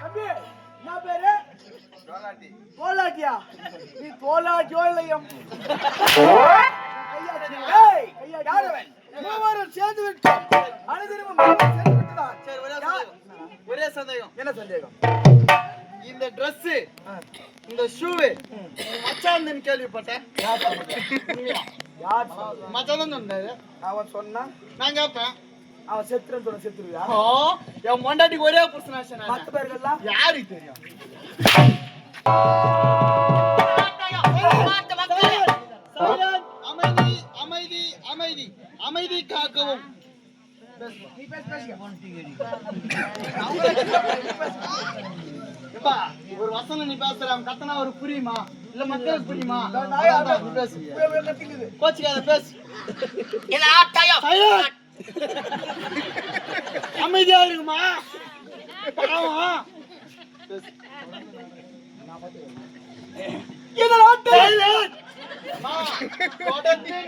தம்பி என்ன பேரு? தோலாட்டியா நீ தோலாட்டியோ இல்லையம்? மூவரும் சேர்ந்து விட்டுதான். சரி ஒரே சந்தேகம். என்ன சந்தேகம்? இந்த Dress இந்த ஷூ மச்சான் கேள்விப்பட்டேன்? மச்சான் தான் சொன்னாரு. அவன் சொன்னா நான் கேட்பேன் அவன் செத்துறன்னு சொன்ன செத்துருவியா? ஓ என் மொண்டாட்டிக்கு ஒரே புருஷனாச்சு மத்த பேர்கள்லாம்? யாருக்கு தெரியும். அமைதி அமைதி அமைதி. அமைதி காக்கவும். நீ பேச பேசுங்க. எப்பா ஒரு வசனம் நீ பேசுற அவன் கத்தனா ஒரு புரியுமா? இல்ல மக்களுக்கு புரியுமா. கோச்சிக்காத பேசு. அமைதியா இருக்குமா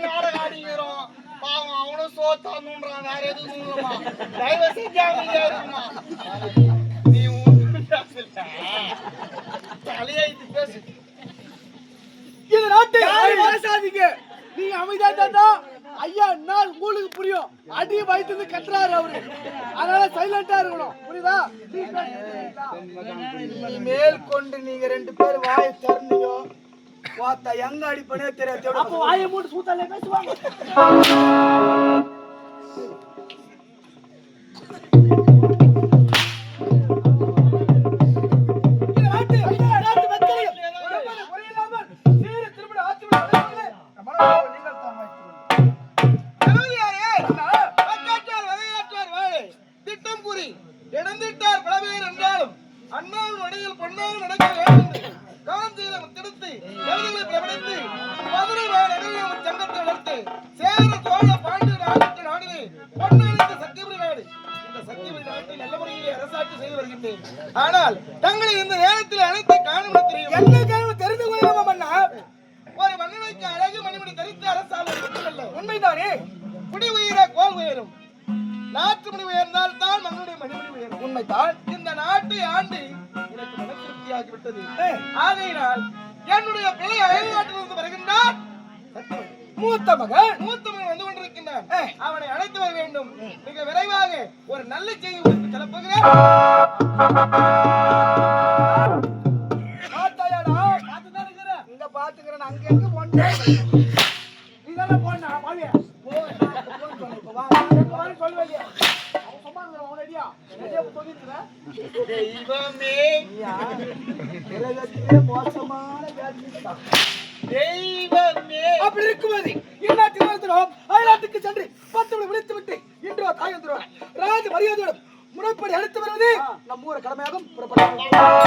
நாடகம். பாவம், அவனும் சோத்தானுன்றான், வேற எதுவும். தயவு செஞ்சு அமைதியா இரும்மா. இந்த நாட்டை யாரும் பேசாதீங்க நீங்க அமைதியா இருந்தா ஐயா நாள் உங்களுக்கு புரியும். அடி வயிற்று கத்துறாரு அவரு. அதனால சைலண்டா இருக்கணும். புரியுதா? மேல் கொண்டு நீங்க ரெண்டு பேர் வாயை திறந்தீங்க. பார்த்தா எங்க அடிப்பனே தெரியாது. அப்போ வாயை மூட்டு சூத்தாலே பேசுவாங்க. ஆனால் தங்களை இந்த நேரத்தில் அனைத்து காணும் தெரியும்? என்ன கேள்வி தெரிந்து கொள்ளலாமா மன்னா? ஒரு மன்னனுக்கு அழகு மணிமணி தரித்து மட்டுமல்ல. உண்மைதானே? குடி உயிர கோல் உயரும். நாட்டு மணி உயர்ந்தால் தான் மண்ணுடைய மணிமணி உயரும். உண்மைதான். இந்த நாட்டை ஆண்டு எனக்கு மன திருப்தியாகி விட்டது ஏய், ஆகையினால் என்னுடைய பிள்ளை அயல் நாட்டிலிருந்து வருகின்றார். மூத்த மகன். மூத்த மகன். அவனை அழைத்து வர வேண்டும் மிக விரைவாக ஒரு நல்ல செய்தி உங்களுக்கு இருக்கிறேன். இங்க பார்த்துக்கிறேன், அங்க எங்க போனேன்? நீதானே போன, வாவியா? போ, நான் இப்ப போன்னு சொன்னேன், இப்ப வா. நான் எப்ப வான்னு சொல்லவே இல்லையே. அவன் சும்மா இருக்கிறான், அவன் ரெடியா? ரெடியா இப்ப சொல்லிருக்கிறேன். தெய்வமே அப்படி இருக்கும்போது இந்நாட்டில் வாழ்கிறோம் வீட்டுக்கு சென்று பத்தவளை விழித்து விட்டு இன்று தாய் வந்துடுவார் ராஜ மரியாதையோடும் முறைப்படி அழைத்து வருவது நம் ஊர கடமையாகும் புறப்படும்